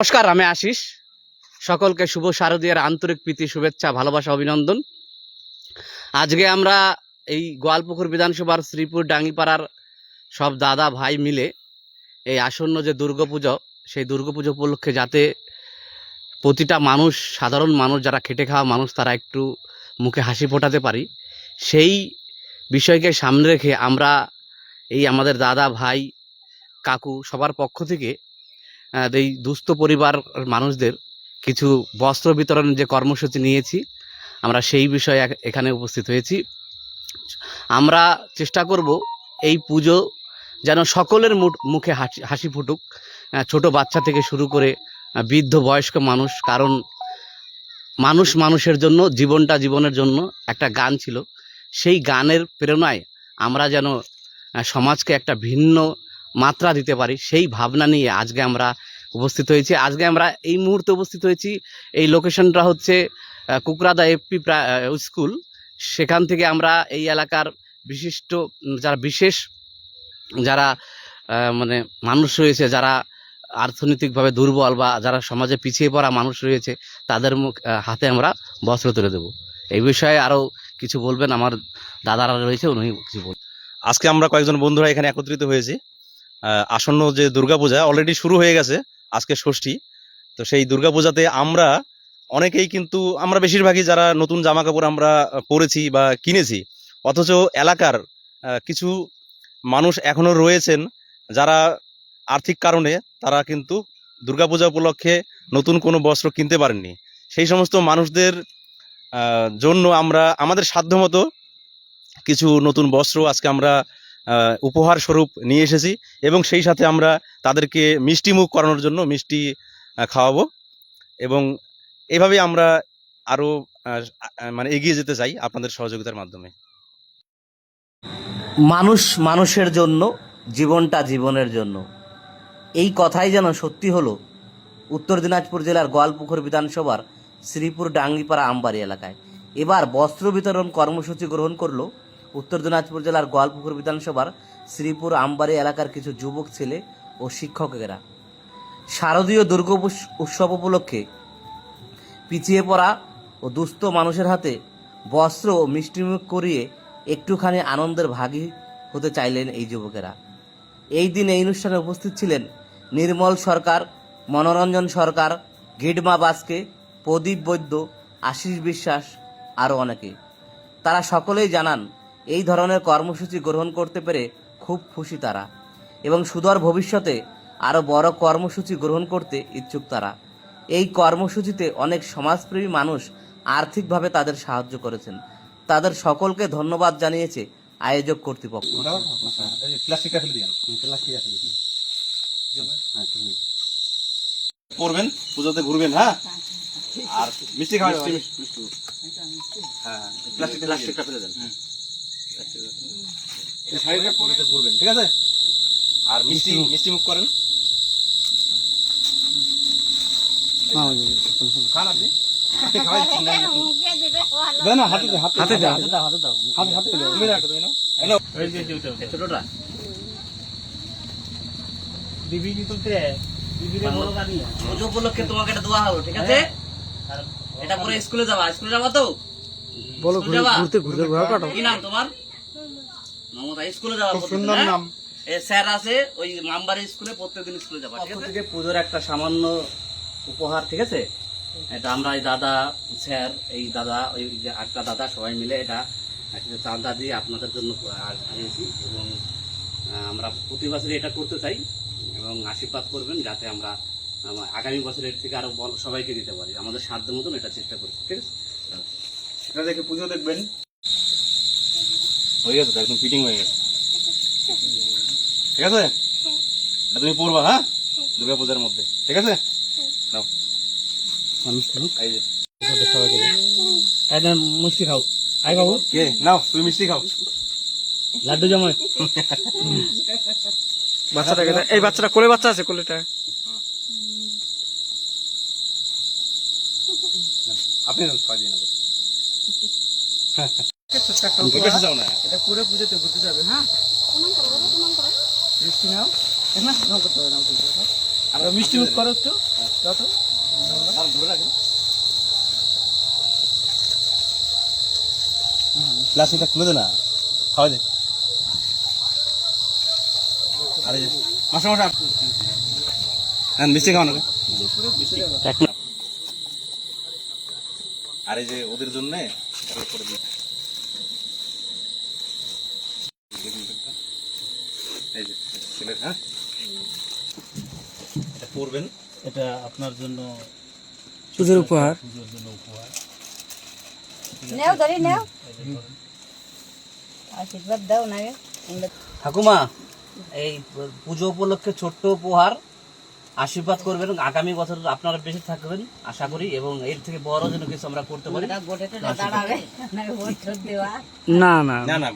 নমস্কার, আমি আশিস। সকলকে শুভ শারদীয়ার আন্তরিক প্রীতি, শুভেচ্ছা, ভালোবাসা, অভিনন্দন। আজকে আমরা এই গোয়ালপুকুর বিধানসভার শ্রীপুর ডাঙ্গিপাড়ার সব দাদা ভাই মিলে এই আসন্ন যে দুর্গাপুজো সেই দুর্গাপুজো উপলক্ষে যাতে প্রতিটা মানুষ, সাধারণ মানুষ, যারা খেটে খাওয়া মানুষ, তারা একটু মুখে হাসি ফোটাতে পারি। সেই বিষয়কে সামনে রেখে আমরা এই আমাদের দাদা ভাই কাকু সবার পক্ষ থেকে এই দুস্থ পরিবার মানুষদের কিছু বস্ত্র বিতরণ যে কর্মসূচি নিয়েছি, আমরা সেই বিষয়ে এখানে উপস্থিত হয়েছি। আমরা চেষ্টা করব এই পুজো যেন সকলের মুখে হাসি হাসি ফুটুক। ছোট বাচ্চা থেকে শুরু করে বৃদ্ধ বয়স্ক মানুষ, কারণ মানুষ মানুষের জন্য, জীবনটা জীবনের জন্য একটা গান ছিল। সেই গানের প্রেরণায় আমরা যেন সমাজকে একটা ভিন্ন মাত্রা দিতে পারি, সেই ভাবনা নিয়ে আজকে আমরা উপস্থিত হয়েছি। আজকে আমরা এই মুহূর্তে উপস্থিত হয়েছি, এই লোকেশনটা হচ্ছে কুকরাদা এফপি স্কুল। সেখান থেকে আমরা এই এলাকার বিশিষ্ট যারা বিশেষ, যারা মানে মানুষ রয়েছে, যারা অর্থনৈতিকভাবে দুর্বল বা যারা সমাজে পিছিয়ে পড়া মানুষ রয়েছে, তাদের মুখ হাতে আমরা বস্ত্র তুলে দেব। এই বিষয়ে আরও কিছু বলবেন আমার দাদারা রয়েছে উনি কিছু বলবেন। আজকে আমরা কয়েকজন বন্ধুরা এখানে একত্রিত হয়েছি। আসন্ন যে দুর্গাপূজা অলরেডি শুরু হয়ে গেছে, আজকে ষষ্ঠী। তো সেই দুর্গাপূজাতে আমরা অনেকেই কিন্তু, আমরা বেশিরভাগই যারা নতুন জামা কাপড় আমরা পরেছি বা কিনেছি, অথচ এলাকার কিছু মানুষ এখনও রয়েছেন যারা আর্থিক কারণে তারা কিন্তু দুর্গাপূজা উপলক্ষে নতুন কোনো বস্ত্র কিনতে পারেননি। সেই সমস্ত মানুষদের জন্য আমরা, আমাদের সাধ্যমতো কিছু নতুন বস্ত্র আজকে আমরা উপহার স্বরূপ নিয়ে এসেছি এবং সেই সাথে আমরা তাদেরকে মিষ্টি মুখ করানোর জন্য মিষ্টি খাওয়াবো এবং এভাবে আমরা আরও আহ, আহ, মানে এগিয়ে যেতে চাই আপনাদের সহযোগিতার মাধ্যমে। মানুষ মানুষের জন্য জীবনটা জীবনের জন্য। এই কথাই যেন সত্যি হলো উত্তর দিনাজপুর জেলার গোয়ালপুকুর বিধানসভার শ্রীপুর ডাঙ্গিপাড়া আমবাড়ি এলাকায়। এবার বস্ত্র বিতরণ কর্মসূচি গ্রহণ করল উত্তর দিনাজপুর জেলার গোয়ালপুকুর বিধানসভার শ্রীপুর আমবাড়ি এলাকার কিছু যুবক, ছেলে ও শিক্ষকেরা শারদীয় দুর্গা উৎসব উপলক্ষে পিছিয়ে পড়া ও দুস্থ মানুষের হাতে বস্ত্র ও মিষ্টিমুখ করিয়ে একটুখানি আনন্দের ভাগী হতে চাইলেন এই যুবকেরা। এই দিন এই অনুষ্ঠানে উপস্থিত ছিলেন নির্মল সরকার, মনোরঞ্জন সরকার গিডমা বাসকে, প্রদীপ বৈদ্য, আশিস বিশ্বাস, আরও অনেকে। তারা সকলেই জানান এই ধরনের কর্মসূচি গ্রহণ করতে পেরে খুব খুশি তারা। এবং সুদর ভবিষ্যতে আরও বড় কর্মসূচি গ্রহণ করতে ইচ্ছুক তারা। এই কর্মসূচিতে অনেক সমাজপ্রেমী মানুষ আর্থিকভাবে তাদের সাহায্য করেছেন। তাদের সকলকে ধন্যবাদ জানিয়েছে আয়োজক কর্তৃপক্ষ। করবেন পুজোতে ঘুরবেন হ্যাঁ? আর মিষ্টি খাওয়া হ্যাঁ প্লাস্টিক প্লাস্টিকটা ফেলে দেন। পুজোতে ঘুরবেন ঠিক আছে আর মিষ্টি মিষ্টি মুখ করেন খান আপনি উপলক্ষে তোমাকে এটা দেওয়া হলো ঠিক আছে এটা পরে স্কুলে যাবা স্কুলে যাবা তো বলো ঘুরতে ঘুরতে কি নাম তোমার মমতা স্কুলে যাওয়া সুন্দর নাম। স্যার আছে ওই মামবাড়ি স্কুলে প্রত্যেকদিন স্কুলে যাবা ঠিক আছে? পুজোর একটা সামান্য উপহার ঠিক আছে? এটা আমরা এই দাদা স্যার এই দাদা ওই যে একটা দাদা সবাই মিলে এটা একটা চাঁদা দিয়ে আপনাদের জন্য আনিয়েছি এবং আমরা প্রতি বছরই এটা করতে চাই এবং আশীর্বাদ করবেন যাতে আমরা আম- আগামী বছরের থেকে আরও সবাইকে দিতে পারি। আমাদের সাধ্য মতন এটা চেষ্টা করছি ঠিক আছে? এটা দেখে পুজো দেখবেন। হয়ে গেছে তো, একদম ফিটিং হয়ে গেছে। ঠিক আছে? এটা তুমি পড়বা হ্যাঁ? দুর্গা পূজার মধ্যে। ঠিক আছে? নাও। মিষ্টি খাও। আই বাবু। কে? নাও তুমি মিষ্টি খাও। লাড্ডু জামাই বাচ্চাটাকে এই বাচ্চাটা কোলে বাচ্চা আছে কোলেটা। আপনি যাও না এটা পুরো পুজোতে ঘুরতে যাবে হ্যাঁ? মিষ্টি নাও। না করতে হবে নাও করতে মিষ্টি মুখ করো একটু। দাও তো। প্লাস্টিকটা খুলে দে না। খাওয়া দে। আরে মাসা মাসা হ্যাঁ আর এই যে ওদের জন্য করে দিই এই হ্যাঁ? এটা পরবেন। এটা আপনার জন্য পুজোর উপহার। পুজোর জন্য উপহার। নেও ধরি নেও। আশীর্বাদ দাও না ঠাকুমা এই পুজো উপলক্ষে ছোট্ট উপহার আশীর্বাদ করবেন। আগামী বছর আপনারা বেশি থাকবেন আশা করি এবং এর থেকে বড় যেন কিছু আমরা করতে পারি। না না না। না